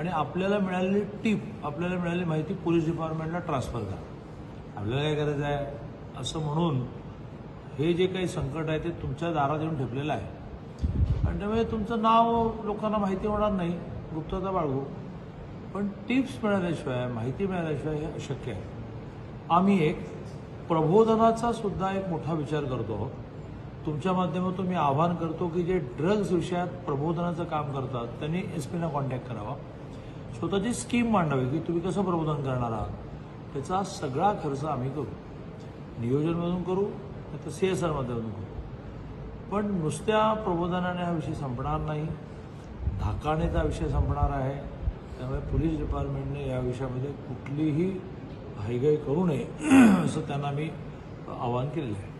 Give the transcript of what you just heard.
आणि आपल्याला मिळालेली टीप आपल्याला मिळालेली माहिती पोलीस डिपार्टमेंटला ट्रान्सफर करा. आपल्याला काय करायचं आहे? असं म्हणून हे जे काही संकट आहे ते तुमच्या दारात येऊन ठेपलेलं आहे. आणि त्यामुळे तुमचं नाव लोकांना माहिती होणार नाही गुप्तता बाळगू. पण टिप्स मिळाल्याशिवाय माहिती मिळाल्याशिवाय हे अशक्य आहे. आम्ही एक प्रबोधनाचा सुद्धा एक मोठा विचार करतो. तुमच्या माध्यमातून मी आवाहन करतो की जे ड्रग्ज विषयात प्रबोधनाचं काम करतात त्यांनी एस पीना कॉन्टॅक्ट करावा. स्वतःची स्कीम मांडावी की तुम्ही कसं प्रबोधन करणार आहात? त्याचा सगळा खर्च आम्ही करू. नियोजनमधून करू नाही तर सी एस आर करू. पण नुसत्या प्रबोधनाने हा विषय संपणार नाही. धाकाने हा विषय संपणार आहे. त्यामुळे पोलीस डिपार्टमेंटने या विषयामध्ये कुठलीही घाईघाई करू नये असं त्यांना मी आवाहन केलेलं आहे.